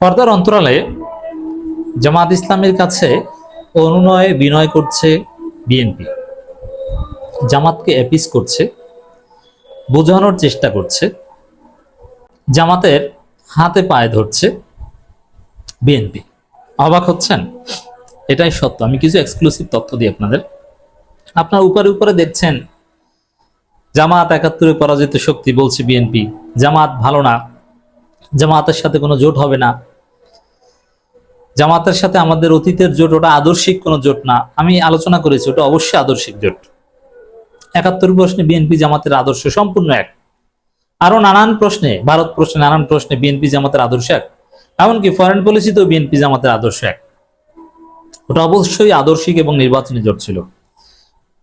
পর্দার অন্তরালে জামাত ইসলামের কাছে অনুনয়, বিনয় করছে বিএনপি। জামাতকে অ্যাপিস করছে, বোঝানোর চেষ্টা করছে, জামাতের হাতে পায়ে ধরছে বিএনপি। অবাক হচ্ছেন? এটাই সত্য। আমি কিছু এক্সক্লুসিভ তথ্য দিই আপনাদের। আপনার উপরে উপরে দেখছেন, জামাত একাত্তরে পরাজিত শক্তি বলছে বিএনপি। জামাত ভালো না। জামাতের সাথে কোনো জোট হবে না। জামাতের সাথে আমাদের অতীতের জোট ওটা আদর্শিক কোনো জোট না। আমি আলোচনা করেছি ওটা অবশ্যই আদর্শিক জোট। একাত্তর প্রশ্নে বিএনপি জামাতের আদর্শ সম্পূর্ণ এক। আরও নানান প্রশ্নে ভারত প্রশ্নে নানান প্রশ্নে বিএনপি জামাতের আদর্শ এক। এমনকি ফরেন পলিসিতেও বিএনপি জামাতের আদর্শ এক। ওটা অবশ্যই আদর্শিক এবং নির্বাচনী জোট ছিল।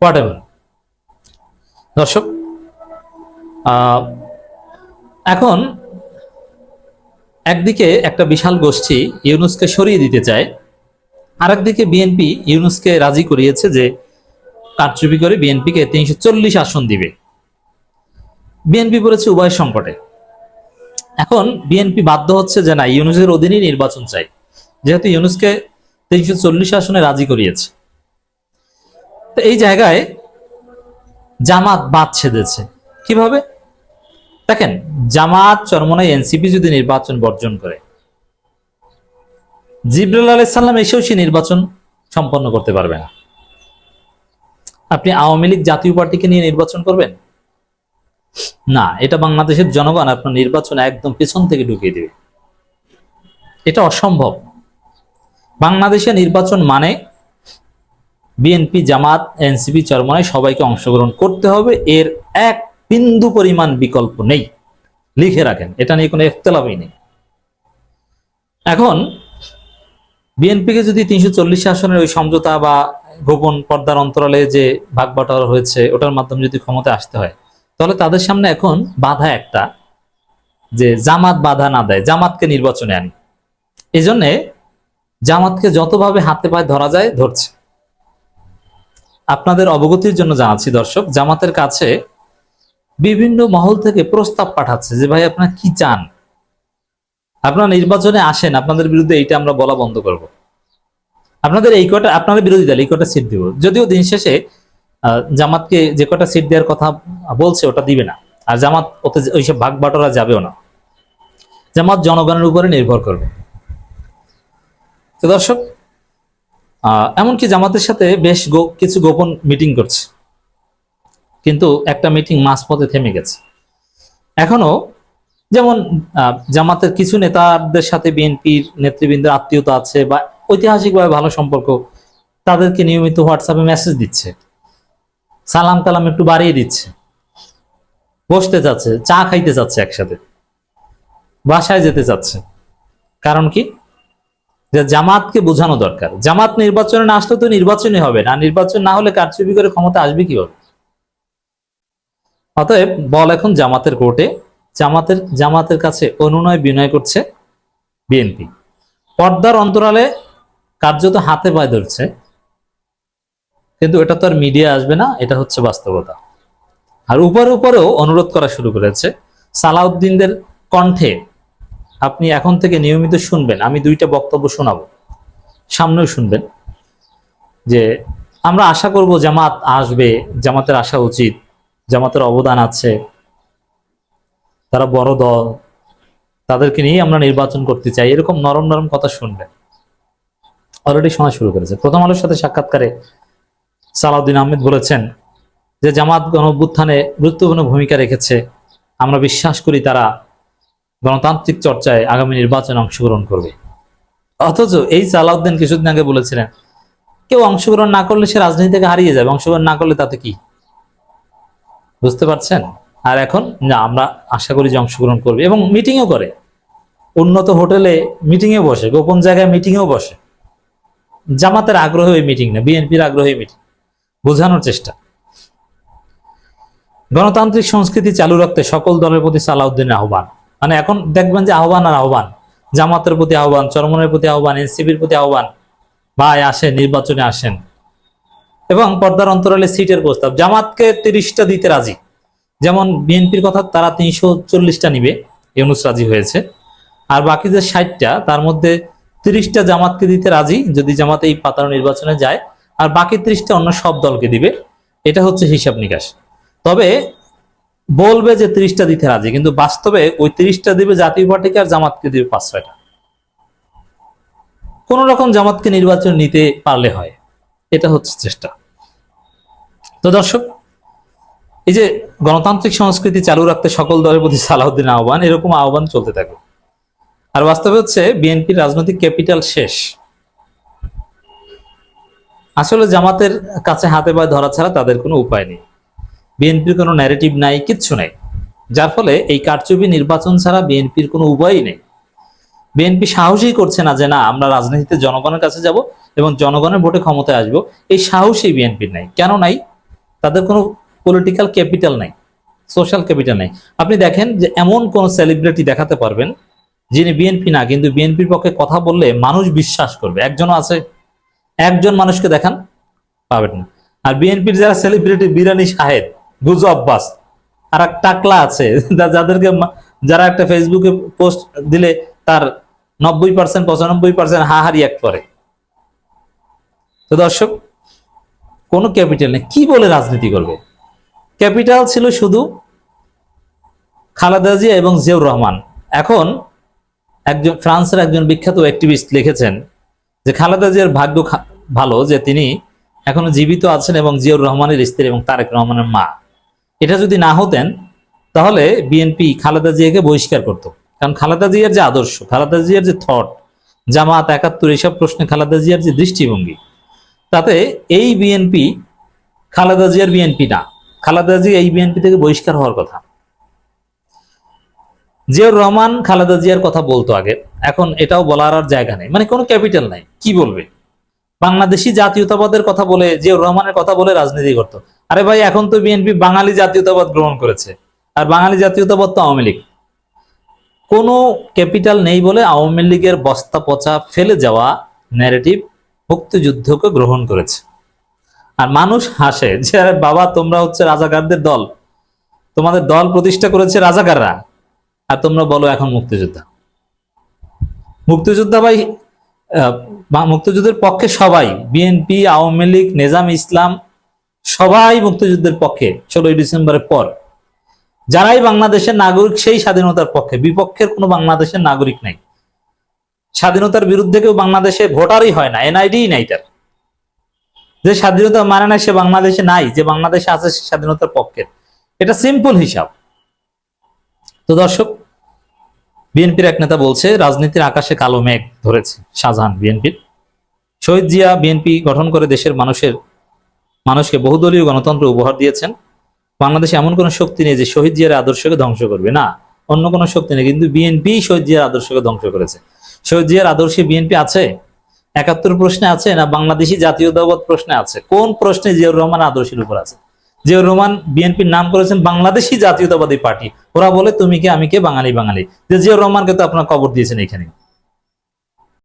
হোয়াট দর্শক আহ, এখন একদিকে একটা বিশাল গোষ্ঠী ইউনুসকে সরিয়ে দিতে চায়, আরেকদিকে বিএনপি ইউনুসকে রাজি করিয়েছে যে কারচুপি করে বিএনপিকে তিনশো চল্লিশ আসন দিবে। বিএনপি পড়েছে উভয় সংকটে। এখন বিএনপি বাধ্য হচ্ছে যে না, ইউনুসের অধীনেই নির্বাচন চাই, যেহেতু ইউনুসকে তিনশো চল্লিশ আসনে রাজি করিয়েছে। তো এই জায়গায় জামাত বাদ ছেদেছে কীভাবে? দেখেন, জামাত চরমনাই এনসিপি যদি নির্বাচন বর্জন করে, জিবরুল আলাইসাল্লাম এসেও সে নির্বাচন সম্পন্ন করতে পারবে না। আপনি আওয়ামী লীগ জাতীয় পার্টিকে নিয়ে নির্বাচন করবেন? না, এটা বাংলাদেশের জনগণ আপনার নির্বাচন একদম পেছন থেকে ঢুকিয়ে দেবে। এটা অসম্ভব। বাংলাদেশে নির্বাচন মানে বিএনপি, জামাত, এনসিপি চরমনায় সবাইকে অংশগ্রহণ করতে হবে। এর এক বিন্দু পরিমাণ বিকল্প নেই। লিখে রাখেন, এটা নিয়ে কোনো একতলাপই নেই। এখন, বিএনপিকে যদি তিনশো চল্লিশ আসনের ওই সমঝোতা বা গোপন পর্দার অন্তরালে যে ভাগ বাটোয়ারা হয়েছে, ওটার মাধ্যমে যদি ক্ষমতা আসতে হয়, তাহলে তাদের সামনে এখন বাধা একটা, যে জামাত বাধা না দেয়, জামাতকে নির্বাচনে আনি। এই জন্যে জামাতকে যতভাবে হাতে পায়ে ধরা যায়, ধরছে। আপনাদের অবগতির জন্য জানাচ্ছি দর্শক, জামাতের কাছে বিভিন্ন মহল থেকে প্রস্তাব পাঠাচ্ছে যে, ভাই, আপনারা কি চান? আপনারা নির্বাচনে আসেন, আপনাদের বিরুদ্ধে এইটা আমরা বলা বন্ধ করব। আপনাদের এই কটা আপনাদের বিরোধী দল এই কটা সিট দিব? যদিও দিন শেষে জামাতকে যে কটা সিট দেওয়ার কথা বলছে, ওটা দিবে না। আর জামাত ওতে ওইসব ভাগ বাটোরা যাবেও না। জামাত জনগণের উপরে নির্ভর করবে। তো দর্শক এমনকি জামাতের সাথে বেশ কিছু গোপন মিটিং করছে। কিন্তু একটা মিটিং মাঝপথে থেমে গেছে। এখনও যেমন জামাতের কিছু নেতাদের সাথে বিএনপির নেতৃবৃন্দের আত্মীয়তা আছে বা ঐতিহাসিকভাবে ভালো সম্পর্ক, তাদেরকে নিয়মিত হোয়াটসঅ্যাপে মেসেজ দিচ্ছে। সালাম কালাম একটু বাড়িয়ে দিচ্ছে। বসতে চাচ্ছে চা খাইতে চাচ্ছে একসাথে। বাসায় যেতে চাচ্ছে কারণ কি? যে জামাতকে বোঝানো দরকার। জামাত নির্বাচনে না আসলে তো নির্বাচনই হবে না। নির্বাচন না হলে কারচুপি করে ক্ষমতা আসবে কীভাবে? অতএব বল এখন জামাতের কোর্টে। জামাতের জামাতের কাছে অনুনয়, বিনয় করছে বিএনপি। পর্দার অন্তরালে কার্যত হাতে পায়ে ধরছে। কিন্তু এটা তো আর মিডিয়া আসবে না, এটা হচ্ছে বাস্তবতা। আর উপরে উপরেও অনুরোধ করা শুরু করেছে। সালাউদ্দিনদের কণ্ঠে আপনি এখন থেকে নিয়মিত শুনবেন, আমি দুইটা বক্তব্য শোনাবো। সামনেও শুনবেন যে আমরা আশা করব জামাত আসবে, জামাতের আসা উচিত। জামাতের অবদান আছে, তারা বড় দল, তাদেরকে নিয়ে আমরা নির্বাচন করতে চাই। এরকম নরম নরম কথা শুনবেন। অলরেডি শোনা শুরু করেছে। প্রথম আলোর সাথে সাক্ষাৎকারে সালাউদ্দিন আহমেদ বলেছেন যে, জামাত গণ অভ্যুত্থানে গুরুত্বপূর্ণ ভূমিকা রেখেছে। আমরা বিশ্বাস করি তারা গণতান্ত্রিক চর্চায় আগামী নির্বাচনে অংশগ্রহণ করবে। অথচ এই সালাউদ্দিন কিছুদিন আগে বলেছিলেন, কেউ অংশগ্রহণ না করলে সে রাজনীতি থেকে হারিয়ে যাবে। অংশগ্রহণ না করলে তাতে কি? বুঝতে পারছেন? আর এখন, না, আমরা আশা করি যে অংশগ্রহণ করবে এবং মিটিংও করে। উন্নত হোটেলে মিটিংয়ে বসে, গোপন জায়গায় মিটিংয়েও বসে। জামাতের আগ্রহ ওই মিটিং না, বিএনপির আগ্রহ মিটিং বোঝানোর চেষ্টা। গণতান্ত্রিক সংস্কৃতি চালু রাখতে সকল দলের প্রতি সালাউদ্দিনের আহ্বান। মানে এখন দেখবেন যে আহ্বান আর আহ্বান। জামাতের প্রতি আহ্বান, চরমনের প্রতি আহ্বান, এনসিপির প্রতি আহ্বান। ভাই আসেন, নির্বাচনে আসেন। এবং পর্দার অন্তরালে সিটের প্রস্তাব। জামাতকে তিরিশটা দিতে রাজি। যেমন বিএনপির কথা, তারা তিনশো চল্লিশটা নিবে, ইউনুস রাজি হয়েছে। আর বাকি যে ষাটটা, তার মধ্যে তিরিশটা জামাতকে দিতে রাজি, যদি জামাত এই পাতানো নির্বাচনে যায়। আর বাকি ত্রিশটা অন্য সব দলকে দিবে। এটা হচ্ছে হিসাব নিকাশ। তবে বলবে যে তিরিশটা দিতে রাজি, কিন্তু বাস্তবে ওই তিরিশটা দিবে জাতীয় পার্টিকে আর জামাতকে দিবে পাঁচ ছয়টা। কোন রকম জামাতকে নির্বাচন নিতে পারলে হয়। এটা হচ্ছে চেষ্টা। তো দর্শক, এই যে গণতান্ত্রিক সংস্কৃতি চালু রাখতে সকল দলের প্রতি সালাউদ্দিন আহ্বান, এরকম আহ্বান চলতে থাকে আর বাস্তবে হচ্ছে বিএনপির রাজনৈতিক ক্যাপিটাল শেষ। আসলে জামাতের কাছে হাতে পায়ে ধরা ছাড়া তাদের কোনো উপায় নেই। বিএনপির কোনো ন্যারেটিভ নাই, কিচ্ছু নাই। যার ফলে এই কারচুপি নির্বাচন ছাড়া বিএনপির কোনো উপায়ই নেই। বিএনপি সাহসই করছে না যে না, আমরা রাজনীতিতে জনগণের কাছে যাব এবং জনগণের ভোটে ক্ষমতায় আসব। এই সাহসই বিএনপির নাই। কেন নাই? তাদের কোনো পলিটিক্যাল ক্যাপিটাল নাই সোশ্যাল ক্যাপিটাল নাই। আপনি দেখেন যে এমন কোন সেলিব্রিটি দেখাতে পারবেন যিনি বিএনপি না, কিন্তু বিএনপির পক্ষে কথা বললে মানুষ বিশ্বাস করবে। একজন আছে, একজন মানুষকে দেখান, পাবেন না। আর বিএনপির যারা সেলিব্রিটি বিরানি সাহেব গুজু আব্বাস, আর এক টাকলা আছে, যাদেরকে যারা একটা ফেসবুকে পোস্ট দিলে তার নব্বই পার্সেন্ট পঁচানব্বই পার্সেন্ট হাহারি এক করে। তো দর্শক, কোনো ক্যাপিটাল নেই। কি বলে রাজনীতি করবে? ক্যাপিটাল ছিল শুধু খালেদা জিয়া এবং জিয়াউর রহমান। এখন একজন, ফ্রান্সের একজন বিখ্যাত অ্যাক্টিভিস্ট লিখেছেন যে খালেদা জিয়ার ভাগ্য ভালো যে তিনি এখনও জীবিত আছেন এবং জিয়াউর রহমানের স্ত্রী এবং তারেক রহমানের মা। এটা যদি না হতেন, তাহলে বিএনপি খালেদা জিয়াকে বহিষ্কার করত। কারণ খালেদা জিয়ার যে আদর্শ, খালেদা জিয়ার যে থট জামাত একাত্তর, এসব প্রশ্নে খালেদা জিয়ার যে দৃষ্টিভঙ্গি, তাতে এই বিএনপি খালেদা জিয়ার বিএনপি না, খালেদা জিয়া এই বিএনপি থেকে বহিষ্কার হওয়ার কথা। জিয়াউর রহমান খালেদা জিয়ার কথা বলতো আগে, এখন এটাও বলার আর জায়গা নেই। মানে কোনো ক্যাপিটাল নাই, কি বলবে? বাংলাদেশি জাতীয়তাবাদের কথা বলে, জিয়াউর রহমানের কথা বলে রাজনীতি করতো। আরে ভাই, এখন তো বিএনপি বাঙালি জাতীয়তাবাদ গ্রহণ করেছে, আর বাঙালি জাতীয়তাবাদ তো আওয়ামী লীগ। কোনো ক্যাপিটাল নেই বলে আওয়ামী লীগের বস্তা পচা ফেলে যাওয়া ন্যারেটিভ মুক্তিযুদ্ধকে গ্রহণ করেছে। আর মানুষ হাসে যে বাবা, তোমরা হচ্ছে রাজাকারদের দল। তোমাদের দল প্রতিষ্ঠা করেছে রাজাকাররা। আর তোমরা বলো এখন মুক্তিযোদ্ধা। মুক্তিযোদ্ধা ভাই মুক্তিযুদ্ধের পক্ষে সবাই বিএনপি আওয়ামী লীগ, নিজাম ইসলাম, সবাই মুক্তিযুদ্ধের পক্ষে। ষোলোই ডিসেম্বরের পর যারাই বাংলাদেশের নাগরিক, সেই স্বাধীনতার পক্ষে। বিপক্ষের কোনো বাংলাদেশের নাগরিক নাই। স্বাধীনতার বিরুদ্ধে কেউ বাংলাদেশে ভোটারই হয় না এনআইডি নাই তার। যে স্বাধীনতা মানে না সে বাংলাদেশে নাই, যে বাংলাদেশে আছে সে স্বাধীনতার পক্ষে। এটা সিম্পল হিসাব। তো দর্শক, বিএনপির এক নেতা বলছে, রাজনীতির আকাশে কালো মেঘ ধরেছে শাহজাহান বিএনপির। শহীদ জিয়া বিএনপি গঠন করে দেশের মানুষের, মানুষকে বহুদলীয় গণতন্ত্র উপহার দিয়েছেন। বাংলাদেশে এমন কোনো শক্তি নেই যে শহীদ জিয়ার আদর্শকে ধ্বংস করবে। না, অন্য কোনো শক্তি নেই, কিন্তু বিএনপি শহীদ জিয়ার আদর্শকে ধ্বংস করেছে। শহীদ জিয়ার আদর্শে বিএনপি আছে? একাত্তর প্রশ্নে আছে না বাংলাদেশি জাতীয়তাবাদ প্রশ্নে আছে? কোন প্রশ্নে জিয়াউর রহমান আদর্শের উপর আছে? জিয়াউর রহমান বিএনপির নাম করেছেন বাংলাদেশি জাতীয়তাবাদী পার্টি। ওরা বলে, তুমি কে, আমি কে? বাঙালি বাঙালি। যে জিয়াউর রহমানকে তো আপনার কবর দিয়েছেন এখানে।